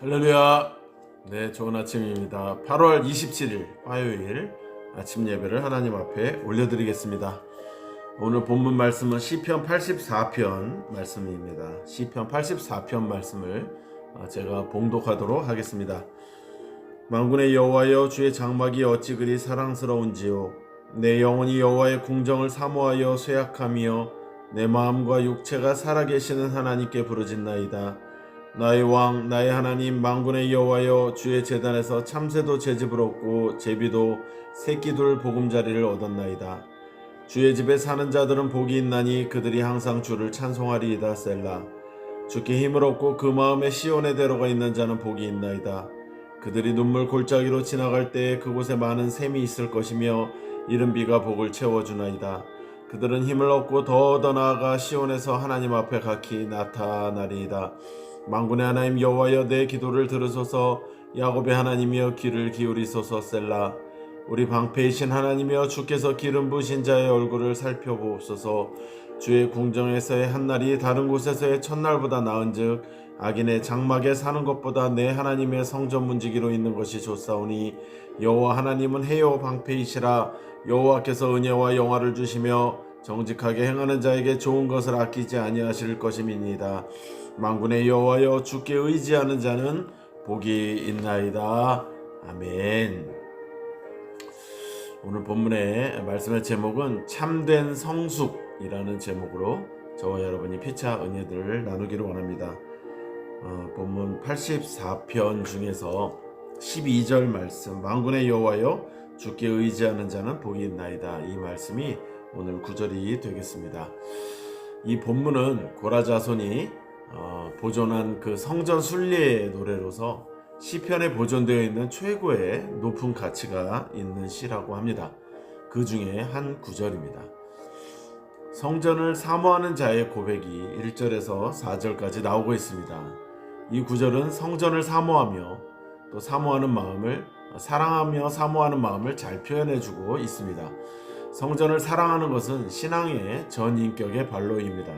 할렐루야. 네, 좋은 아침입니다. 8월 27일 화요일 아침 예배를 하나님 앞에 올려드리겠습니다. 오늘 본문 말씀은 시편 84편 말씀입니다. 시편 84편 말씀을 어, 제가 봉독하도록 하겠습니다. 망군의 여호와여 주의 장막이 어찌 그리 사랑스러운지요 내 영혼이 여호와의 궁정을 사모하여 쇠약하며 내 마음과 육체가 살아계시는 하나님께 부르짖나이다. 나의 왕 나의 하나님 망군의 여호와여 주의 재단에서 참새도 제집을 얻고 제비도 새끼둘 보금자리를 얻었나이다. 주의 집에 사는 자들은 복이 있나니 그들이 항상 주를 찬송하리이다 셀라. 주께 힘을 얻고 그 마음에 시온의 대로가 있는 자는 복이 있나이다. 그들이 눈물 골짜기로 지나갈 때에 그곳에 많은 샘이 있을 것이며 이른 비가 복을 채워주나이다. 그들은 힘을 얻고 더더 나아가 시온에서 하나님 앞에 각히 나타나리이다. 망군의 하나님 여호와여 내 기도를 들으소서. 야곱의 하나님이여 귀를 기울이소서. 셀라 우리 방패이신 하나님이여 주께서 기름 부으신 자의 얼굴을 살펴보옵소서. 주의 궁정에서의 한날이 다른 곳에서의 첫날보다 나은즉 악인의 장막에 사는 것보다 내 하나님의 성전 문지기로 있는 것이 좋사오니 여호와 하나님은 해요 방패이시라. 여호와께서 은혜와 영화를 주시며 정직하게 행하는 자에게 좋은 것을 아끼지 아니하실 것임이니이다. 망군의 여호와여 주께 의지하는 자는 복이 있나이다. 아멘. 오늘 본문의 말씀의 제목은 참된 성숙이라는 제목으로 저와 여러분이 피차 은혜들을 나누기를 원합니다. 어, 본문 84편 중에서 12절 말씀 망군의 여호와여 주께 의지하는 자는 복이 있나이다. 이 말씀이 오늘 구절이 되겠습니다. 이 본문은 고라자손이 어, 보존한 그 성전 순례의 노래로서 시편에 보존되어 있는 최고의 높은 가치가 있는 시라고 합니다. 그 중에 한 구절입니다. 성전을 사모하는 자의 고백이 1절에서 4절까지 나오고 있습니다. 이 구절은 성전을 사모하며 또 사모하는 마음을 사랑하며 사모하는 마음을 잘 표현해 주고 있습니다. 성전을 사랑하는 것은 신앙의 전인격의 발로입니다.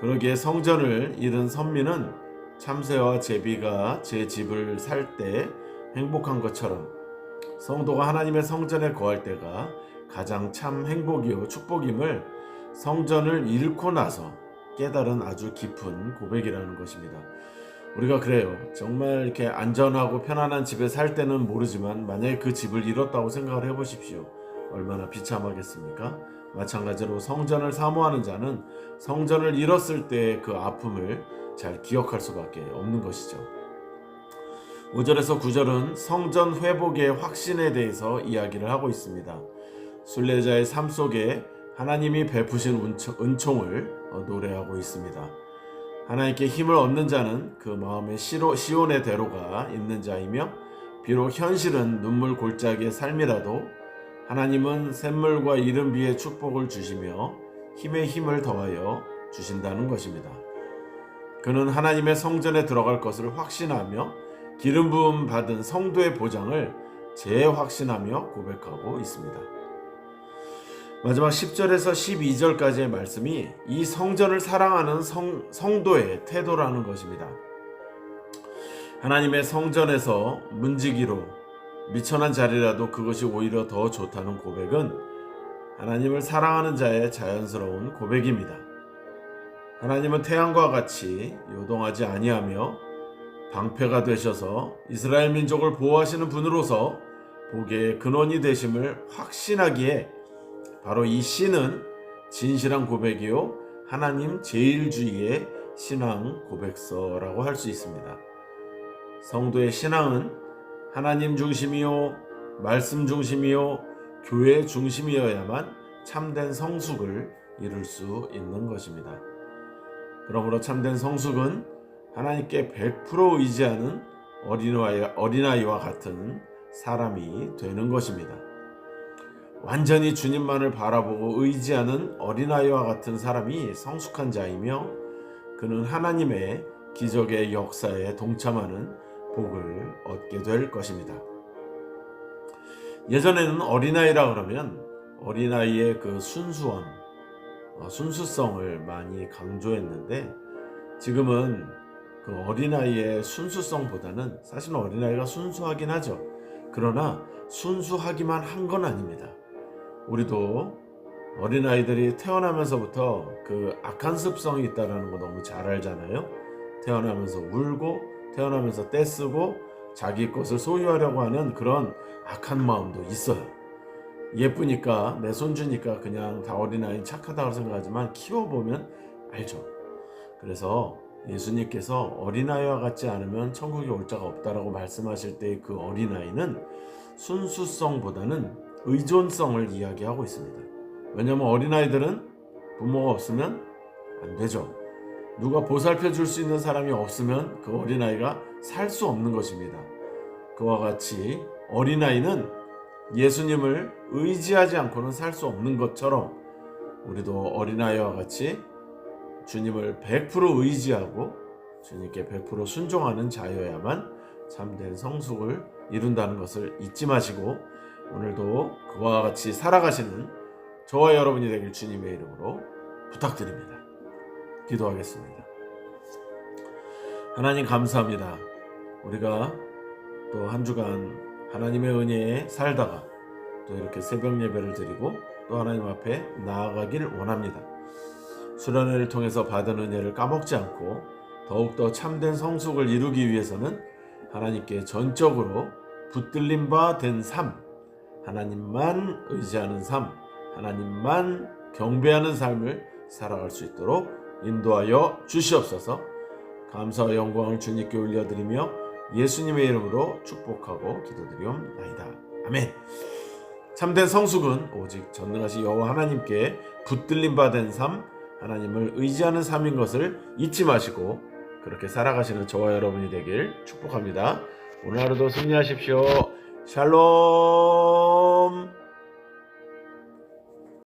그러기에 성전을 잃은 선민은 참새와 제비가 제 집을 살 때 행복한 것처럼 성도가 하나님의 성전에 거할 때가 가장 참 행복이요 축복임을 성전을 잃고 나서 깨달은 아주 깊은 고백이라는 것입니다. 우리가 그래요. 정말 이렇게 안전하고 편안한 집에 살 때는 모르지만 만약에 그 집을 잃었다고 생각을 해보십시오. 얼마나 비참하겠습니까? 마찬가지로 성전을 사모하는 자는 성전을 잃었을 때의 그 아픔을 잘 기억할 수밖에 없는 것이죠. 5절에서 9절은 성전 회복의 확신에 대해서 이야기를 하고 있습니다. 순례자의 삶 속에 하나님이 베푸신 은총을 노래하고 있습니다. 하나님께 힘을 얻는 자는 그 마음에 시온의 대로가 있는 자이며 비록 현실은 눈물 골짜기의 삶이라도 하나님은 샘물과 이른 비의 축복을 주시며 힘의 힘을 더하여 주신다는 것입니다. 그는 하나님의 성전에 들어갈 것을 확신하며 기름 부음 받은 성도의 보장을 재확신하며 고백하고 있습니다. 마지막 10절에서 12절까지의 말씀이 이 성전을 사랑하는 성, 성도의 태도라는 것입니다. 하나님의 성전에서 문지기로 미천한 자리라도 그것이 오히려 더 좋다는 고백은 하나님을 사랑하는 자의 자연스러운 고백입니다. 하나님은 태양과 같이 요동하지 아니하며 방패가 되셔서 이스라엘 민족을 보호하시는 분으로서 복의 근원이 되심을 확신하기에 바로 이 시는 진실한 고백이요 하나님 제일주의의 신앙 고백서라고 할 수 있습니다. 성도의 신앙은 하나님 중심이요 말씀 중심이요 교회 중심이어야만 참된 성숙을 이룰 수 있는 것입니다. 그러므로 참된 성숙은 하나님께 100% 의지하는 어린아이 와 같은 사람이 되는 것입니다. 완전히 주님만을 바라보고 의지하는 어린아이와 같은 사람이 성숙한 자이며 그는 하나님의 기적의 역사에 동참하는 복을 얻게 될 것입니다. 예전에는 어린아이라 그러면 어린아이의 그 순수함, 어, 순수성을 많이 강조했는데 지금은 그 어린아이의 순수성보다는 사실은 어린아이가 순수하긴 하죠. 그러나 순수하기만 한 건 아닙니다. 우리도 어린아이들이 태어나면서부터 그 악한 습성이 있다는 거 너무 잘 알잖아요. 태어나면서 울고 태어나면서 떼쓰고 자기 것을 소유하려고 하는 그런 악한 마음도 있어요. 예쁘니까 내 손주니까 그냥 다 어린아이 착하다고 생각하지만 키워보면 알죠. 그래서 예수님께서 어린아이와 같지 않으면 천국에 올 자가 없다라고 말씀하실 때그 어린아이는 순수성보다는 의존성을 이야기하고 있습니다. 왜냐하면 어린아이들은 부모가 없으면 안 되죠. 누가 보살펴 줄 수 있는 사람이 없으면 그 어린아이가 살 수 없는 것입니다. 그와 같이 어린아이는 예수님을 의지하지 않고는 살 수 없는 것처럼 우리도 어린아이와 같이 주님을 100% 의지하고 주님께 100% 순종하는 자여야만 참된 성숙을 이룬다는 것을 잊지 마시고 오늘도 그와 같이 살아가시는 저와 여러분이 되길 주님의 이름으로 부탁드립니다. 기도하겠습니다. 하나님 감사합니다. 우리가 또 한 주간 하나님의 은혜에 살다가 또 이렇게 새벽 예배를 드리고 또 하나님 앞에 나아가길 원합니다. 수련회를 통해서 받은 은혜를 까먹지 않고 더욱더 참된 성숙을 이루기 위해서는 하나님께 전적으로 붙들림 바된 삶, 하나님만 의지하는 삶, 하나님만 경배하는 삶을 살아갈 수 있도록 인도하여 주시옵소서. 감사와 영광을 주님께 올려드리며 예수님의 이름으로 축복하고 기도드리옵나이다. 아멘. 참된 성숙은 오직 전능하신 여호와 하나님께 붙들림 받은 삶, 하나님을 의지하는 삶인 것을 잊지 마시고 그렇게 살아가시는 저와 여러분이 되길 축복합니다. 오늘 하루도 승리하십시오. 샬롬.